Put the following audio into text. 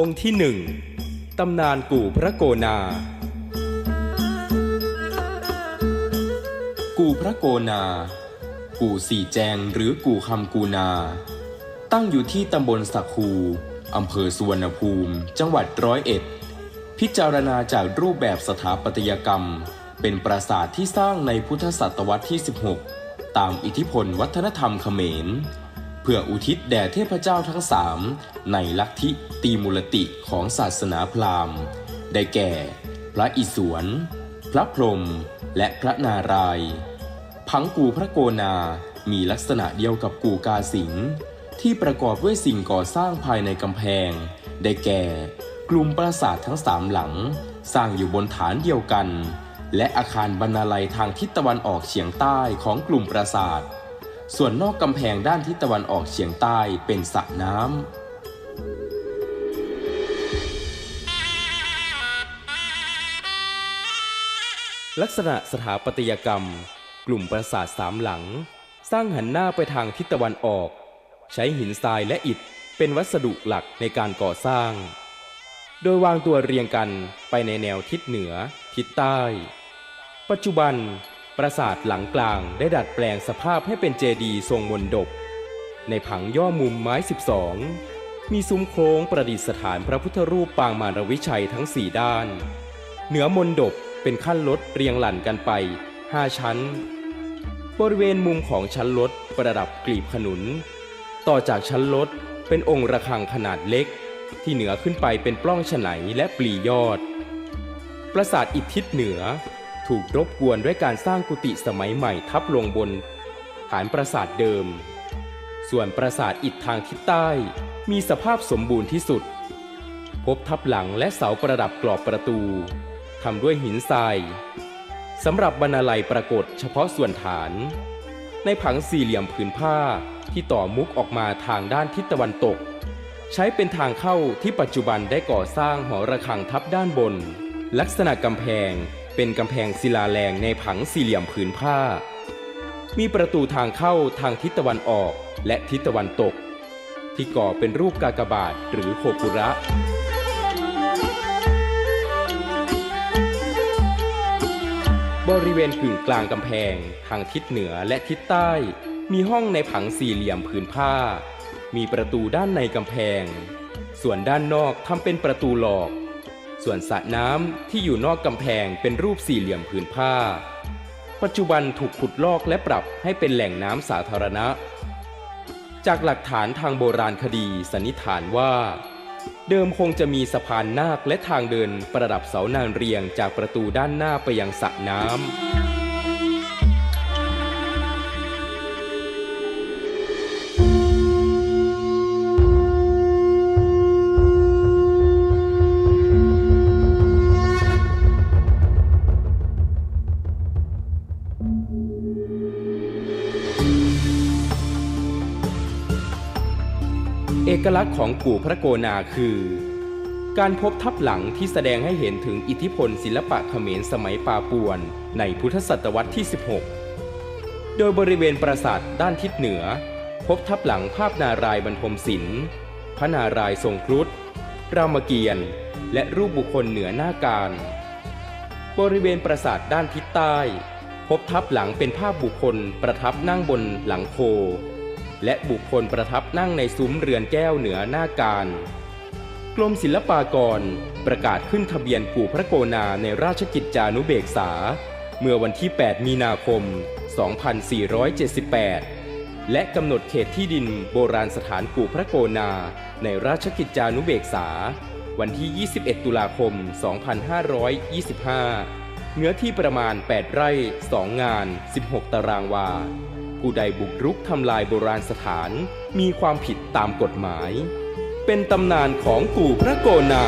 องค์ที่หนึ่งตำนานกู่พระโกนา กู่พระโกนา กู่สี่แจงหรือกู่คำกูนา ตั้งอยู่ที่ตำบลสักคูอำเภอสุวรรณภูมิ จังหวัดร้อยเอ็ด พิจารณาจากรูปแบบสถาปัตยกรรม เป็นปราสาทที่สร้างในพุทธศตวรรษที่ 16 ตามอิทธิพลวัฒนธรรมเขมร เพื่ออุทิศแด่เทพเจ้าทั้งสามในลัทธิตีมูลติของศาสนาพราหมณ์ ได้แก่ พระอิศวร พระพรหมและพระนารายณ์ผังกูพระโกนามีลักษณะเดียวกับกูกาสิงห์ที่ประกอบด้วยสิ่งก่อสร้างภายในกำแพง ได้แก่ กลุ่มปราสาททั้งสามหลัง สร้างอยู่บนฐานเดียวกัน และอาคารบรรณาลัยทางทิศตะวันออกเฉียงใต้ของกลุ่มปราสาท ส่วนนอกกำแพงด้านทิศตะวันออกเฉียงใต้เป็นสระน้ำลักษณะสถาปัตยกรรม กลุ่มปราสาทสามหลัง สร้างหันหน้าไปทางทิศตะวันออก ใช้หินทรายและอิฐเป็นวัสดุหลักในการก่อสร้าง โดยวางตัวเรียงกันไปในแนวทิศเหนือ ทิศใต้ ปัจจุบัน ปราสาทหลังกลางได้ดัดแปลงสภาพให้เป็นเจดีย์ทรงมนดบ ในผังย่อมุมไม้ 12 มีซุ้มโค้งประดิษฐานพระพุทธรูปปางมารวิชัยทั้งสี่ด้าน เหนือมนดบเป็นขั้นลดเรียงหลั่นกันไป 5 ชั้น บริเวณมุมของชั้นลดประดับกลีบขนุน ต่อจากชั้นลดเป็นองค์ระฆังขนาดเล็ก ที่เหนือขึ้นไปเป็นปล้องฉไนและปลียอด ปราสาทอิฐทิศเหนือ ถูกรบกวนด้วยการสร้างกุฏิสมัยใหม่ทับลงบน ฐานปราสาทเดิม ส่วนปราสาทอิฐทางทิศใต้ มีสภาพสมบูรณ์ที่สุด พบทับหลังและเสาประดับกรอบประตูทำด้วยหินทรายสำหรับบรรณาลัยปรากฏเฉพาะส่วนฐาน ในผังสี่เหลี่ยมผืนผ้าที่ต่อมุกออกมาทางด้านทิศตะวันตก ใช้เป็นทางเข้าที่ปัจจุบันได้ก่อสร้างหอระฆังทับด้านบน ลักษณะกำแพง เป็นกำแพงศิลาแรงในผังสี่เหลี่ยมผืนผ้า มีประตูทางเข้าทางทิศตะวันออกและทิศตะวันตก ที่ก่อเป็นรูปกากบาทหรือโคกุระบริเวณกึ่งกลางกำแพง ทางทิศเหนือและทิศใต้ มีห้องในผังสี่เหลี่ยมผืนผ้า มีประตูด้านในกำแพง ส่วนด้านนอกทำเป็นประตูหลอก ส่วนสระน้ำที่อยู่นอกกำแพงเป็นรูปสี่เหลี่ยมผืนผ้า ปัจจุบันถูกขุดลอกและปรับให้เป็นแหล่งน้ำสาธารณะ จากหลักฐานทางโบราณคดีสันนิษฐานว่า เดิมคงจะมีสะพานนาคและทางเดินประดับเสานางเรียงจากประตูด้านหน้าไปยังสระน้ำ กลักษณ์ของกู่พระโกนาคือ การพบทับหลังที่แสดงให้เห็นถึงอิทธิพลศิลปะเขมรสมัยปาปวนในพุทธศตวรรษที่ 16 โดยบริเวณปราสาทด้านทิศเหนือ พบทับหลังภาพนารายบรรทมศิลป์พระนารายทรงครุฑรามเกียรติ์และรูปบุคคลเหนือหน้าการ บริเวณปราสาทด้านทิศใต้ พบทับหลังเป็นภาพบุคคลประทับนั่งบนหลังโค และบุคคลประทับนั่งในซุ้มเรือนแก้วเหนือหน้าการกรมศิลปากรประกาศขึ้นทะเบียนกู่พระโกนาในราชกิจจานุเบกษา เมื่อวันที่ 8 มีนาคม 2478 และกำหนดเขตที่ดินโบราณสถานกู่พระโกนาในราชกิจจานุเบกษา วันที่ 21 ตุลาคม 2525 เนื้อที่ประมาณ 8 ไร่ 2 งาน 16 ตารางวา ผู้ใดบุกรุกทำลายโบราณสถานมีความผิดตามกฎหมาย เป็นตำนานของกู่พระโกนา